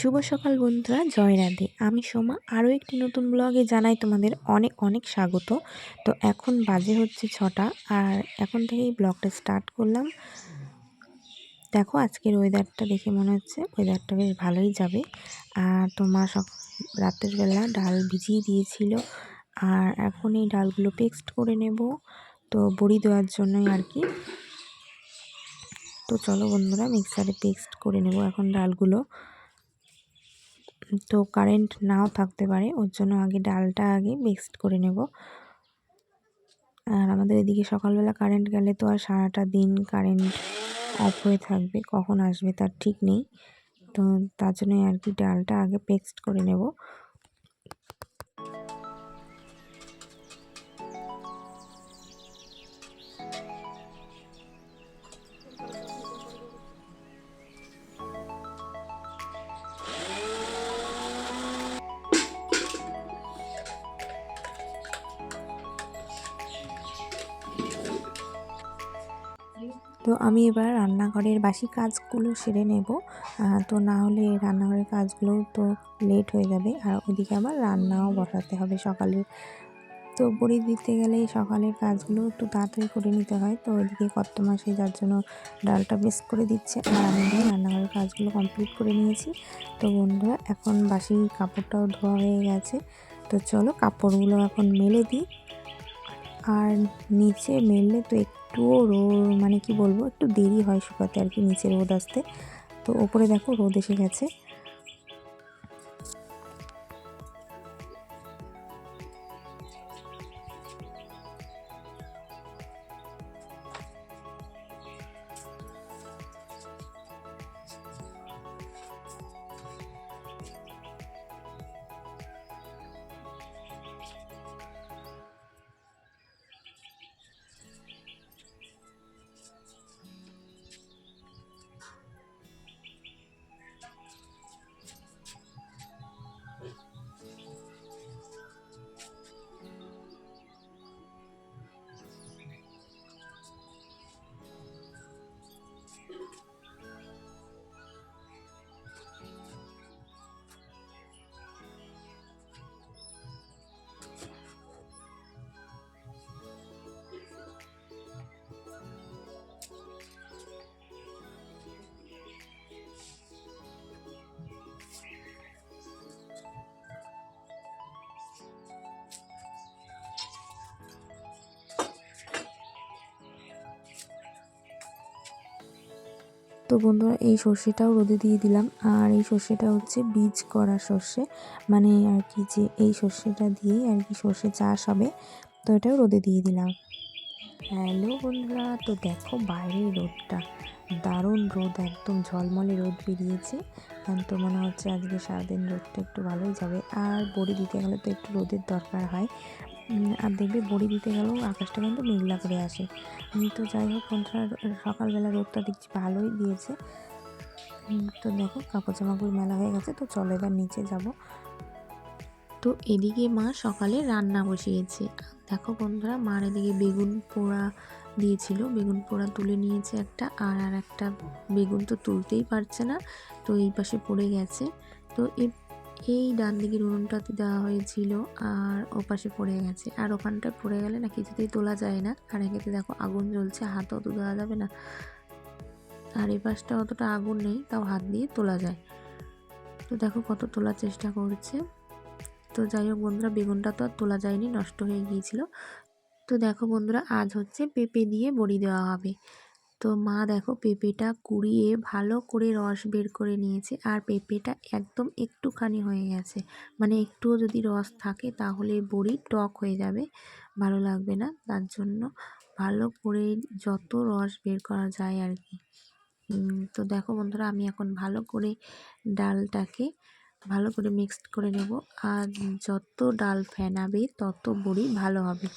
শুভ সকাল বন্ধুরা, জয় রাধে। আমি সোমা, আরও একটি নতুন ব্লগে জানাই তোমাদের অনেক অনেক স্বাগত। তো এখন বাজে হচ্ছে ছটা, আর এখন থেকেই ব্লগটা স্টার্ট করলাম। দেখো আজকের ওয়েদারটা দেখে মনে হচ্ছে ওয়েদারটা বেশ ভালোই যাবে। আর তোমার সক, রাতের বেলা ডাল ভিজিয়ে দিয়েছিল, আর এখন এই ডালগুলো পেক্সড করে নেব। তো বড়ি দেওয়ার জন্যই আর কি। তো চলো বন্ধুরা মিক্সারে পেক্সড করে নেব এখন ডালগুলো। তো কারেন্ট নাও থাকতে পারে, ওর জন্য আগে ডালটা আগে মিক্সড করে নেব। আর আমাদের এদিকে সকালবেলা কারেন্ট গেলে তো আর সারাটা দিন কারেন্ট অফ হয়ে থাকবে, কখন আসবে তার ঠিক নেই। তো তার জন্যই আর কি ডালটা আগে পেক্সড করে নেব। তো আমি এবার রান্নাঘরের বাসি কাজগুলো সেরে নেব। তো না হলে রান্নাঘরের কাজগুলো তো লেট হয়ে যাবে। আর ওদিকে আবার রান্নাও বসাতে হবে সকালের। তো বড়ি দিতে গেলে সকালের কাজগুলো একটু তাড়াতাড়ি করে নিতে হয়। তো ওইদিকে কত মাসে যার জন্য ডালটা বেশ করে দিচ্ছে, আর আমি রান্নাঘরের কাজগুলো কমপ্লিট করে নিয়েছি। তো বন্ধুরা, এখন বাসি কাপড়টাও ধোয়া হয়ে গেছে। তো চলো কাপড়গুলো এখন মেলে দিই। আর নিচে মেললে তো একটুও রোদ মানে কি বলব, একটু দেরি হয় শুকাতে আর কি নিচে রোদ আসতে। তো ওপরে দেখো রোদ এসে গেছে। তো বন্ধুরা, এই সর্ষেটাও রোদে দিয়ে দিলাম। আর এই সর্ষেটা হচ্ছে বীজ করা সর্ষে। মানে আর কি যে এই সর্ষেটা দিয়েই আর কি সর্ষে চাষ হবে। তো এটাও রোদে দিয়ে দিলাম। হ্যালো বন্ধুরা, তো দেখো বাইরে রোদটা। দারুণ রোদ, একদম ঝলমলে রোদ বেরিয়েছে। তো মনে হচ্ছে আজকে সারাদিন রোদটা একটু ভালোই যাবে। আর বড়ি দিতে গেলে তো একটু রোদের দরকার হয়। আর দেখবে বড়ি দিতে গেলেও আকাশটা কিন্তু মেঘলা করে আসে। তো যাই হোক বন্ধুরা, সকালবেলা রোদটা দেখছি ভালোই দিয়েছে। তো দেখো কাপড় জামাগুলো মেলা হয়ে গেছে, তো চলো এবার নিচে যাব। তো এদিকে মা সকালে রান্না বসিয়েছে। দেখো বন্ধুরা, মার এদিকে বেগুন পোড়া দিয়েছিল। বেগুন পোড়া তুলে নিয়েছে একটা, আর আর একটা বেগুন তো তুলতেই পারছে না, তো এই পাশে পড়ে গেছে। তো এই ডান দিকের উনুনটাতে দেওয়া হয়েছিল, আর ওপাশে পড়ে গেছে। আর ওখানটায় পড়ে গেলে না কিছুতেই তোলা যায় না। আর একেতে দেখো আগুন জ্বলছে হাতও তো দেওয়া যাবে না। আর এই পাশটা অতটা আগুন নেই, তাও হাত দিয়ে তোলা যায়। তো দেখো কত তোলার চেষ্টা করছে। তো যাই হোক বন্ধুরা, বেগুনটা তো আর তোলা যায়নি, নষ্ট হয়ে গিয়েছিল। তো দেখো বন্ধুরা, আজ হচ্ছে পেঁপে দিয়ে বড়ি দেওয়া হবে। তো মা দেখো পেঁপেটা কুড়িয়ে ভালো করে রস বের করে নিয়েছে আর পেঁপেটা একদম একটুখানি হয়ে গেছে। মানে একটুও যদি রস থাকে তাহলে বড়ি টক হয়ে যাবে, ভালো লাগবে না। তার জন্য ভালো করে যত রস বের করা যায় আর কি। তো দেখো বন্ধুরা, আমি এখন ভালো করে ডালটাকে ভালো করে মিক্সড করে নেব। আর যত ডাল ফেনাবে তত বড়ি ভালো হবে।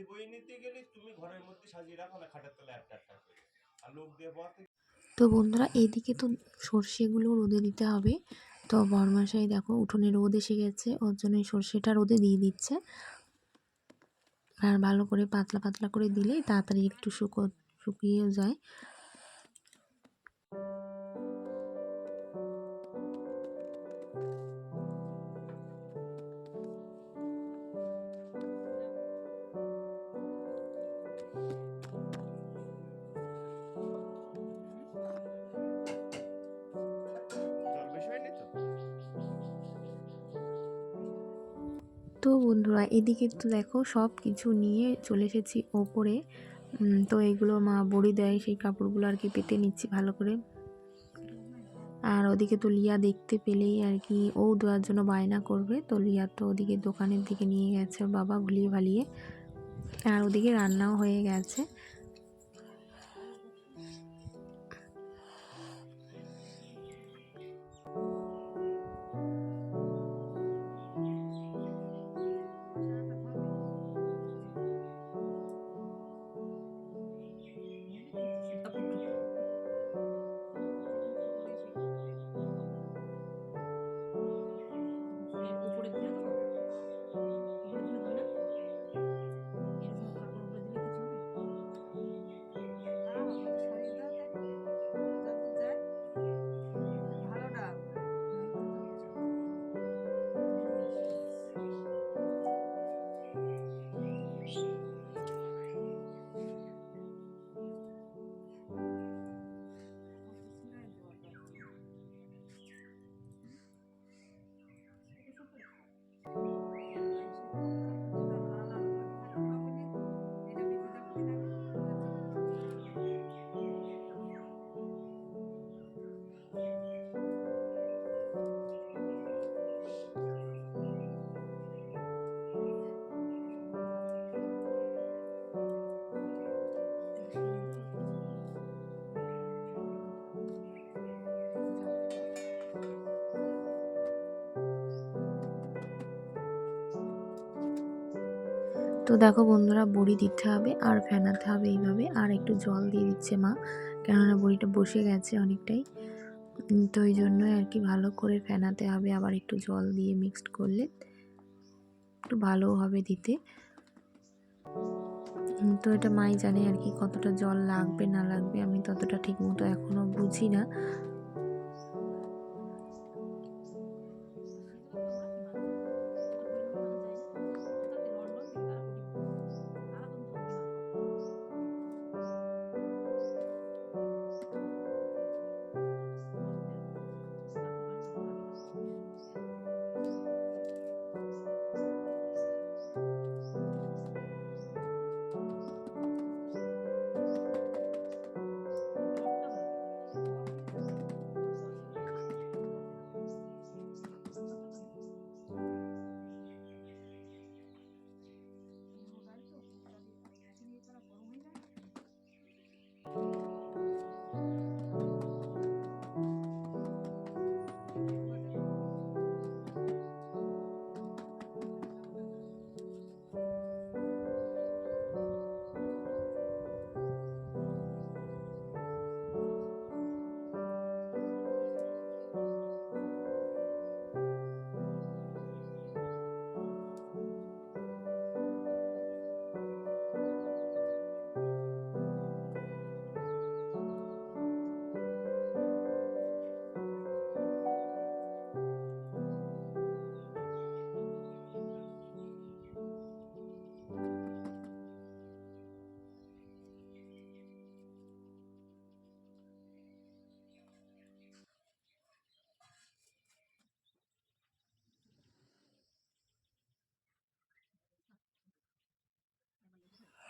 নিজে বই নিতে গেলে তুমি ঘরের মধ্যে সাজিয়ে রাখো না খাটের তলায় একটা একটা করে। আর লোক দিয়ে পড়াতে তো বন্ধুরা, এইদিকে তো সর্ষেগুলো রোদে দিতে হবে। তো বরমাশাই দেখো, উঠোনে রোদ এসে গেছে। ওর জন্য এই সর্ষেটা রোদে দিয়ে দিচ্ছে। আর ভালো করে পাতলা পাতলা করে দিলে তাড়াতাড়ি একটু শুকো শুকিয়েও যায়। এদিকে তো দেখো, সব কিছু নিয়ে চলে এসেছি ওপরে। তো এগুলো মা বড়ি দেয়, সেই কাপড়গুলো আর কি পেতে নিচ্ছি ভালো করে। আর ওদিকে তো লিয়া দেখতে পেলেই আর কি, ও দেওয়ার জন্য বায়না করবে। তো লিয়া তো ওদিকে দোকানের দিকে নিয়ে গেছে, বাবা ভুলিয়ে ভালিয়ে। আর ওদিকে রান্নাও হয়ে গেছে। তো দেখো বন্ধুরা, বড়ি দিতে হবে আর ফেনাতে হবে এইভাবে, আর একটু জল দিয়ে দিচ্ছে মা, কেননা বড়িটা বসে গেছে অনেকটাই। তো এই জন্যই আর কি ভালো করে ফেনাতে হবে, আবার একটু জল দিয়ে মিক্সড করলে একটু ভালো হবে দিতে। তো এটা মাই জানে আর কি কতটা জল লাগবে, না লাগবে, আমি ততটা ঠিক মতো এখনও বুঝি না।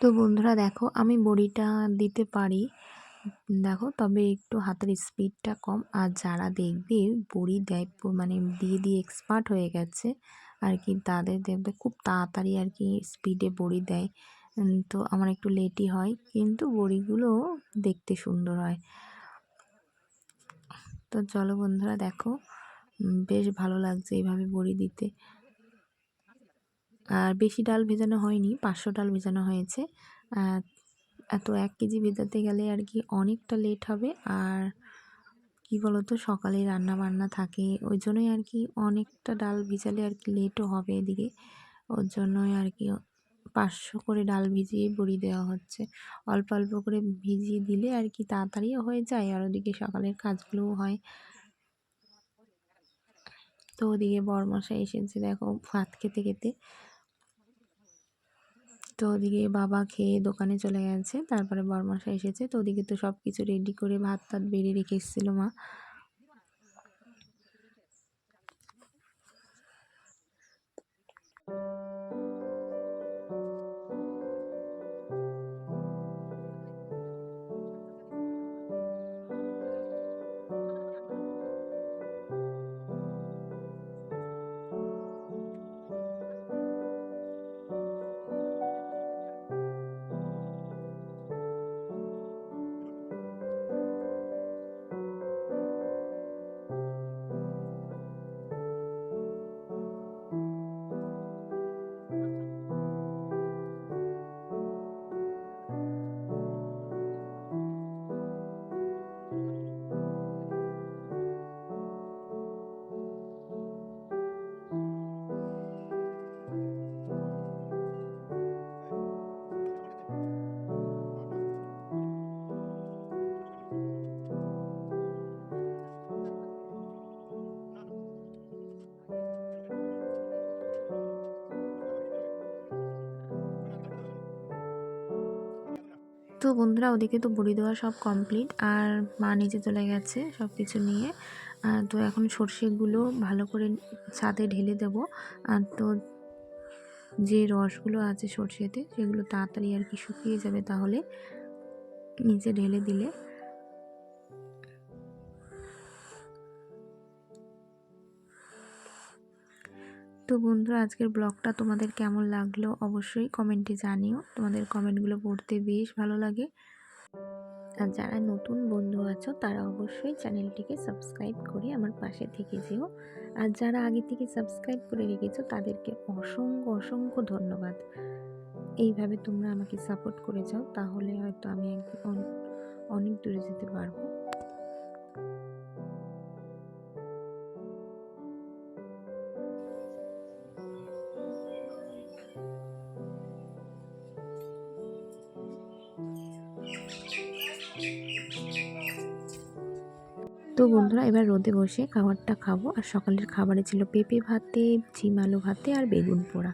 তো বন্ধুরা দেখো, আমি বড়িটা দিতে পারি। দেখো, তবে একটু হাতের স্পিডটা কম। আর যারা দেখবে, বড়ি দেয় মানে দিয়ে দিয়ে এক্সপার্ট হয়ে গেছে, আর কি তাদের দেখবে খুব তাড়াতাড়ি আর কি স্পিডে বড়ি দেয়। তো আমার একটু লেটই হয়, কিন্তু বড়িগুলো দেখতে সুন্দর হয়। তো চলো বন্ধুরা দেখো বেশ ভালো লাগছে এইভাবে বড়ি দিতে। আর বেশি ডাল ভেজানো হয়নি, পাঁচশো ডাল ভেজানো হয়েছে। এত এক কেজি ভেজাতে গেলে আর কি অনেকটা লেট হবে। আর কি বলতো, সকালে রান্না বান্না থাকে, ওই জন্যই আর কি অনেকটা ডাল ভিজালে আর কি লেটও হবে এদিকে। ওর জন্যই আর কি পাঁচশো করে ডাল ভিজিয়ে বড়ি দেওয়া হচ্ছে। অল্প অল্প করে ভিজিয়ে দিলে আর কি তাড়াতাড়িও হয়ে যায়, আর ওদিকে সকালের কাজগুলোও হয়। তো ওদিকে বরমশাই এসেছে, দেখো ভাত খেতে খেতে। তো ওদিকে বাবা খেয়ে দোকানে চলে গেছে, তারপরে বরমাশা এসেছে, তো ওদিকে তো সব কিছু রেডি করে ভাত টাত বেড়ে রেখে এসেছিল মা। তো বন্ধুরা, ওদিকে তো বড়ি দেওয়া সব কমপ্লিট আর মা নিচে চলে গেছে সব কিছু নিয়ে তো এখন সর্ষেগুলো ভালো করে ছাদে ঢেলে দেব। আর তো যে রসগুলো আছে সর্ষেতে, সেগুলো তাড়াতাড়ি আর কি শুকিয়ে যাবে তাহলে নিচে ঢেলে দিলে। তো বন্ধুরা, আজকের ব্লগটা তোমাদের কেমন লাগল অবশ্যই কমেন্টে জানিও। তোমাদের কমেন্টগুলো পড়তে বেশ ভালো লাগে। আর যারা নতুন বন্ধু আছো, তারা অবশ্যই চ্যানেলটিকে সাবস্ক্রাইব করে আমার পাশে থেকে যেও। আর যারা আগে থেকে সাবস্ক্রাইব করে রেখেছো, তাদেরকে অসংখ্য অসংখ্য ধন্যবাদ। এইভাবে তোমরা আমাকে সাপোর্ট করে যাও, তাহলে হয়তো আমি একদিন অনেক দূরে যেতে পারব। তো বন্ধুরা, এবার রোদে বসে খাবারটা খাব। আর সকালের খাবারে ছিল পেঁপে ভাতে, ঝিম আলু ভাতে আর বেগুন পোড়া।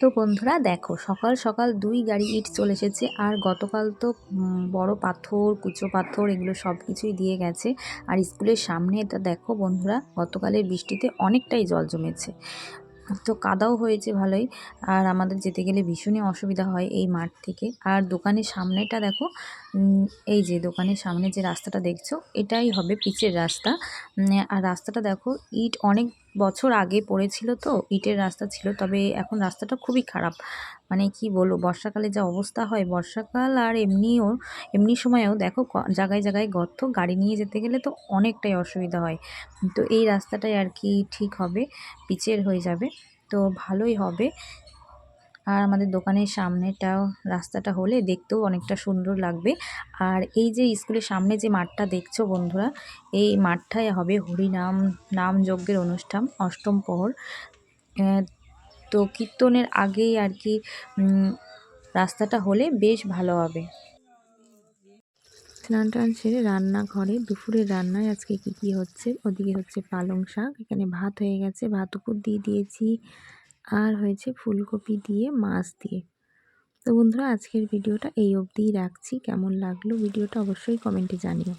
তো বন্ধুরা, দেখো, সকাল সকাল দুই গাড়ি ইট চলে এসেছে। আর গতকাল তো বড় পাথর, কুচো পাথর, এগুলো সব কিছুই দিয়ে গেছে। আর স্কুলের সামনে, এটা দেখো বন্ধুরা, গতকালের বৃষ্টিতে অনেকটাই জল জমেছে। তো কাদাও হয়েছে ভালোই। আর আমাদের যেতে গেলে ভীষণই অসুবিধা হয় এই মাঠ থেকে। আর দোকানের সামনেটা দেখো এই যে দোকানের সামনে যে রাস্তাটা দেখছ, এটাই হবে পিচের রাস্তা। আর রাস্তাটা দেখো, ইট অনেক বছর আগে পড়েছিল তো, ইটের রাস্তা ছিল, তবে এখন রাস্তাটা খুবই খারাপ। মানে কি বলব, বর্ষাকালে যা অবস্থা হয়, বর্ষাকাল আর এমনিও, এমনি সময়েও দেখো জায়গায় জায়গায় গর্ত, গাড়ি নিয়ে যেতে গেলে তো অনেকটাই অসুবিধা হয়। তো এই রাস্তাটাই আর কি ঠিক হবে, পিচের হয়ে যাবে। তো ভালোই হবে। আর আমাদের দোকানের সামনেটাও, রাস্তাটা হলে দেখতেও অনেকটা সুন্দর লাগবে। আর এই যে স্কুলের সামনে যে মাঠটা দেখছ বন্ধুরা, এই মাঠটায় হবে হরিনাম নাম যজ্ঞের অনুষ্ঠান, অষ্টম প্রহর। তো কীর্তনের আগেই আর কি রাস্তাটা হলে বেশ ভালো হবে। স্নান টান সেরে রান্নাঘরে, দুপুরের রান্নায় আজকে কি কি হচ্ছে? ওদিকে হচ্ছে পালং শাক, এখানে ভাত হয়ে গেছে, ভাত উপর দিয়ে দিয়েছি। আর হয়েছে ফুলকপি দিয়ে, মাছ দিয়ে। তো বন্ধুরা, আজকের ভিডিওটা এই অবধিই রাখছি। কেমন লাগল ভিডিওটা অবশ্যই কমেন্টে জানিও।